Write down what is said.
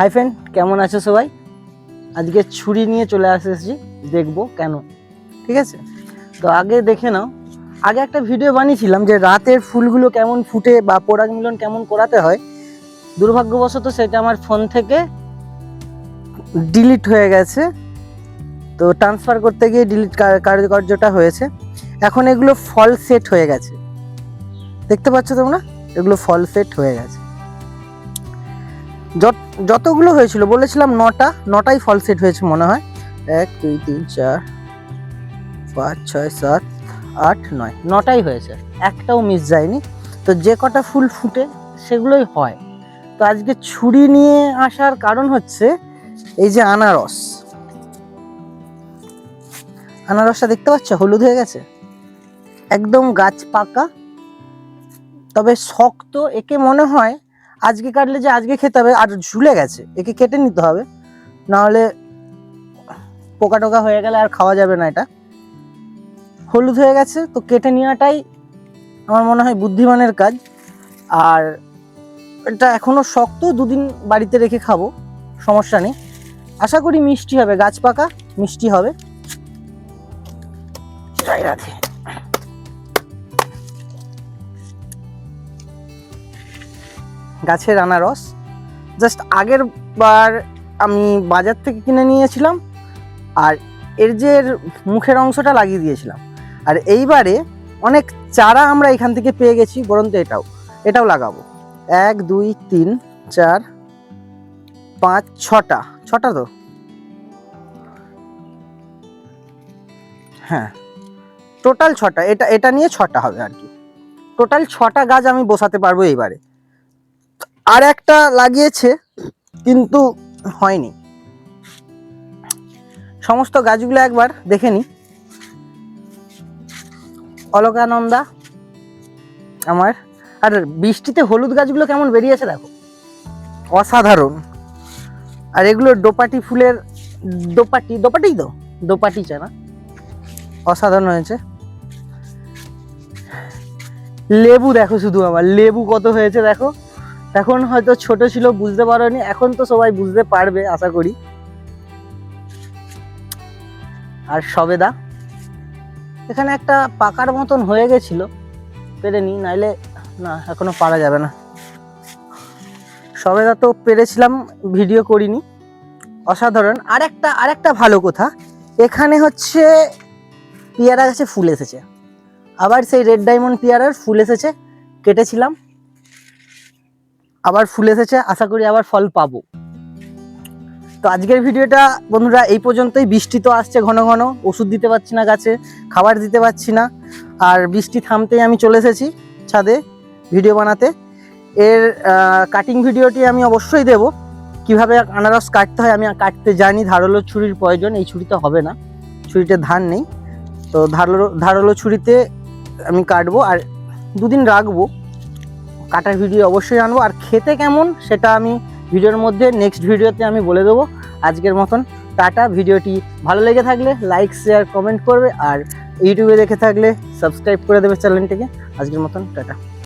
Hi friend, কেমন আছো সবাই? আজকে ছুরি নিয়ে চলে এসেছি দেখব কেন, ঠিক আছে? তো আগে দেখে নাও, আগে একটা ভিডিও বানিয়েছিলাম যে রাতের ফুলগুলো কেমন ফুটে বা পরাগ মিলন কেমন করাতে হয়। দুর্ভাগ্যবশত সেটা আমার ফোন থেকে ডিলিট হয়ে গেছে। তো ট্রান্সফার করতে গিয়ে ডিলিট কার্যকার্যটা হয়েছে। এখন এগুলো ফল সেট হয়ে গেছে। দেখতে পাচ্ছ তোমরা? এগুলো ফল সেট হয়ে গেছে। যতগুলো হয়েছিল, বলেছিলাম নটা, নটাই ফল সেট হয়েছে মনে হয়। এক, দুই, তিন, চার, পাঁচ, ছয়, সাত, আট, নয়, নটাই হয়েছে। একটাও মিস যায়নি। তো যে কটা ফুল ফুটে, সেগুলোই হয়। তো আজকে ছুরি নিয়ে আসার কারণ হচ্ছে, এই যে আনারস। আনারসটা দেখতে পাচ্ছ? হলুদ হয়ে গেছে। একদম গাছ পাকা। তবে শক্ত, একে মনে হয় আজকে কাটলে যে আজকে খেতে হবে, আর ঝুলে গেছে, একে কেটে নিতে হবে। নাহলে পোকা টোকা হয়ে গেলে আর খাওয়া যাবে না এটা। হলুদ হয়ে গেছে, তো কেটে নেওয়াটাই আমার মনে হয় বুদ্ধিমানের কাজ। আর এটা এখনও শক্ত, দুদিন বাড়িতে রেখে খাব, সমস্যা নেই। আশা করি মিষ্টি হবে, গাছ পাকা, মিষ্টি হবে। যাই গাছের আনারস। জাস্ট আগের বার আমি বাজার থেকে কিনে নিয়েছিলাম আর এর যে মুখের অংশটা লাগিয়ে দিয়েছিলাম। আর এইবারে অনেক চারা আমরা এখান থেকে পেয়ে গেছি বরন্ত এটাও এটাও লাগাবো। এক, দুই, তিন, চার, পাঁচ, ছটা। ছটা তো? হ্যাঁ। টোটাল ছটা, এটা এটা নিয়ে ছটা হবে আর কি। টোটাল ছটা গাছ আমি বসাতে পারব এইবারে। আর একটা লাগিয়েছে, কিন্তু হয়নি। সমস্ত গাছগুলো একবার দেখে নি। অলকানন্দা আমার। আর বৃষ্টিতে হলুদ গাছগুলো কেমন বেরিয়েছে দেখো। অসাধারণ। আর এগুলো দোপাটি ফুলের দোপাটি দোপাটি তো, দোপাটি চানা অসাধারণ হয়েছে। লেবু দেখো শুধু আমার লেবু কত হয়েছে দেখো। এখন হয়তো ছোট ছিল, বুঝতে পারোনি। এখন তো সবাই বুঝতে পারবে, আশা করি। আর সবেদা, এখানে একটা পাকার মতন হয়ে গেছিল। পেরেনি নাইলে না, এখনও পারা যাবে না। সবেদা তো পেরেছিলাম, ভিডিও করিনি। অসাধারণ। আর একটা আর একটা ভালো কথা, এখানে হচ্ছে পেয়ারা গাছে ফুল এসেছে। আবার সেই রেড ডায়মন্ড পেয়ারার ফুল এসেছে, কেটেছিলাম। আবার ফুল এসেছে, আশা করি আবার ফল পাবো। তো আজকের ভিডিওটা বন্ধুরা এই পর্যন্তই। বৃষ্টি তো আসছে ঘন ঘন, ওষুধ দিতে পারছি না গাছে, খাবার দিতে পারছি না। আর বৃষ্টি থামতেই আমি চলে এসেছি ছাদে ভিডিও বানাতে। এর কাটিং ভিডিওটি আমি অবশ্যই দেব। কীভাবে আনারস কাটতে হয় আমি কাটতে জানি, ধারালো ছুরির প্রয়োজন, এই ছুরিতে হবে না। ছুরিতে ধান নেই। তো ধারালো ধারালো ছুরিতে আমি কাটবো আর দুদিন রাখব। কাটার ভিডিও অবশ্যই আনব। আর খেতে কেমন সেটা আমি ভিডিওর মধ্যে নেক্সট ভিডিওতে আমি বলে দেবো। আজকের মতন টাটা। ভিডিওটি ভালো লেগে থাকলে লাইক শেয়ার কমেন্ট করবে। আর ইউটিউবে দেখে থাকলে সাবস্ক্রাইব করে দেবে চ্যানেলটিকে। আজকের মতন টাটা।